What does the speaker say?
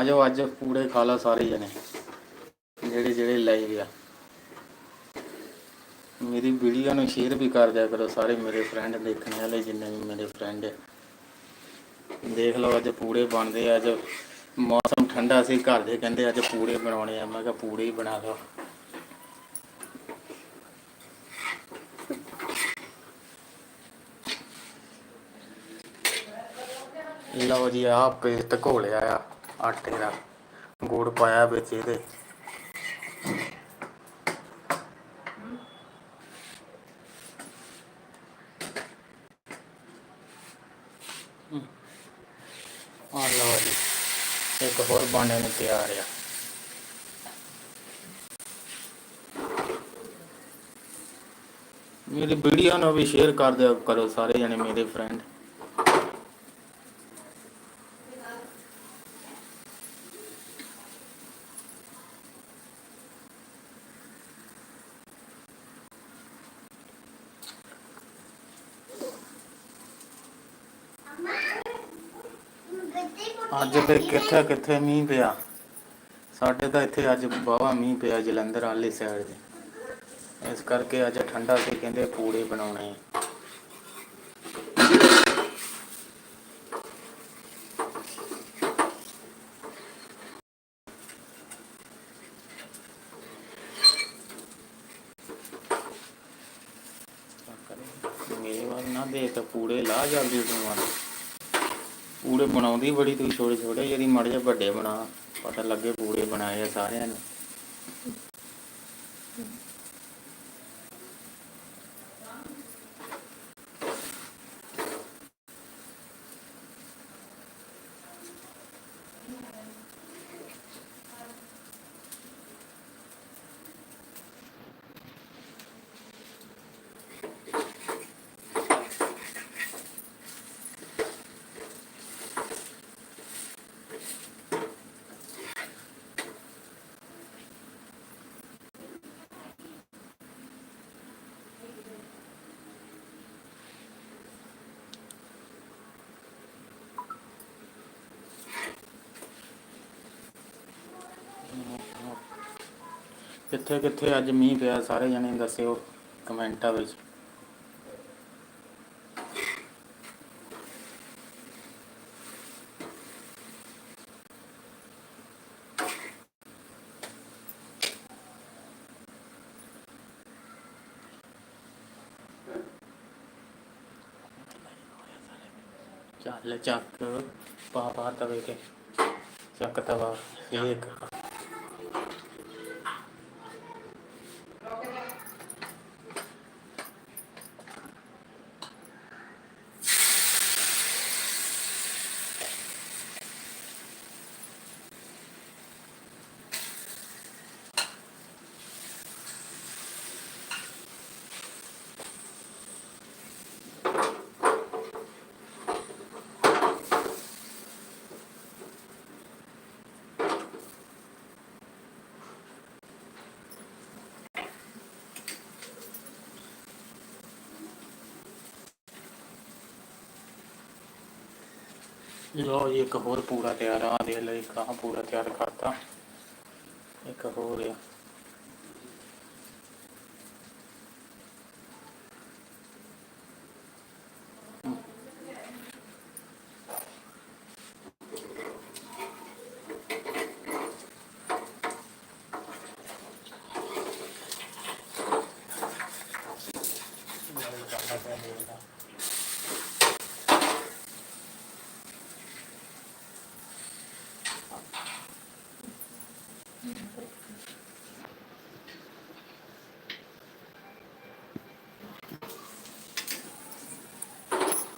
ਆਜੋ, ਅੱਜ ਪੂੜੇ ਖਾ ਲਓ ਸਾਰੇ ਜਣੇ। ਜਿਹੜੇ ਜਿਹੜੇ ਲਾਈਵ ਆ। ਮੇਰੀ ਵੀਡੀਓ ਨੂੰ ਸ਼ੇਅਰ ਵੀ ਕਰ ਦਿਆ ਕਰੋ ਸਾਰੇ ਮੇਰੇ ਫਰੈਂਡ ਦੇਖਣ ਵਾਲੇ, ਜਿੰਨੇ ਵੀ ਮੇਰੇ ਫਰੈਂਡ ਦੇਖ ਲਓ, ਅੱਜ ਪੂੜੇ ਬਣਦੇ ਆ, ਅੱਜ ਮੌਸਮ ਠੰਡਾ ਸੀ, ਘਰ ਦੇ ਕਹਿੰਦੇ ਅੱਜ ਪੂੜੇ ਬਣਾਉਣੇ ਆ। ਮੈਂ ਕਿਹਾ ਪੂੜੇ ਹੀ ਬਣਾ ਲਓ ਲਓ ਜੀ, ਆਹ ਪੇਸਟ ਘੋਲਿਆ ਆ। ਆਟੇ ਦਾ ਗੁੜ ਪਾਇਆ ਵਿੱਚ ਇਹਦੇ। ਆ ਲਓ ਜੀ, ਇੱਕ ਹੋਰ ਬਣਨੇ ਨੂੰ ਤਿਆਰ ਆ। ਮੇਰੀ ਵੀਡੀਓ ਨੂੰ ਵੀ ਸ਼ੇਅਰ ਕਰ ਦਿਓ ਕਰੋ ਸਾਰੇ ਜਣੇ, ਮੇਰੇ ਫਰੈਂਡ ਅੱਜ ਫਿਰ ਕਿੱਥੇ ਕਿੱਥੇ ਮੀਂਹ ਪਿਆ? ਸਾਡੇ ਤਾਂ ਇੱਥੇ ਅੱਜ ਬਾਵਾ ਮੀਂਹ ਪਿਆ ਜਲੰਧਰ ਵਾਲੀ ਸਾਈਡ ਤੇ। ਇਸ ਕਰਕੇ ਅੱਜ ਠੰਡਾ ਸੀ, ਕਹਿੰਦੇ ਪੂੜੇ ਬਣਾਉਣੇ ਮੇਰੇ ਵੱਲ ਨਾ ਦੇ ਤਾਂ ਪੂੜੇ ਲਾ ਜਲਦੀ ਤੂੰ ਆ ਪੂੜੇ ਬਣਾਉਂਦੀ ਬੜੀ ਤੂੰ ਛੋਟੇ ਛੋਟੇ ਜਿਹੜੀ ਮੜ ਜਾ ਵੱਡੇ ਬਣਾ, ਪਤਾ ਲੱਗੇ ਪੂੜੇ ਬਣਾਏ ਆ ਸਾਰਿਆਂ ਨੇ। ਕਿੱਥੇ ਕਿੱਥੇ ਅੱਜ ਮੀਂਹ ਪਿਆ, ਸਾਰੇ ਜਣੇ ਦੱਸਿਓ ਕਮੈਂਟਾਂ ਵਿੱਚ। ਚੱਲ ਚੱਕ ਪਾ ਪਾ ਤਵੇ ਤੇ। ਚੱਕ ਤਵਾ ਇੱਕ। ਲੋ ਜੀ, ਇੱਕ ਹੋਰ ਪੂਰਾ ਤਿਆਰ ਆ ਦੇ ਲਈ ਕਾ ਪੂਰਾ ਤਿਆਰ ਕਰਤਾ। ਇੱਕ ਹੋਰ ਆ।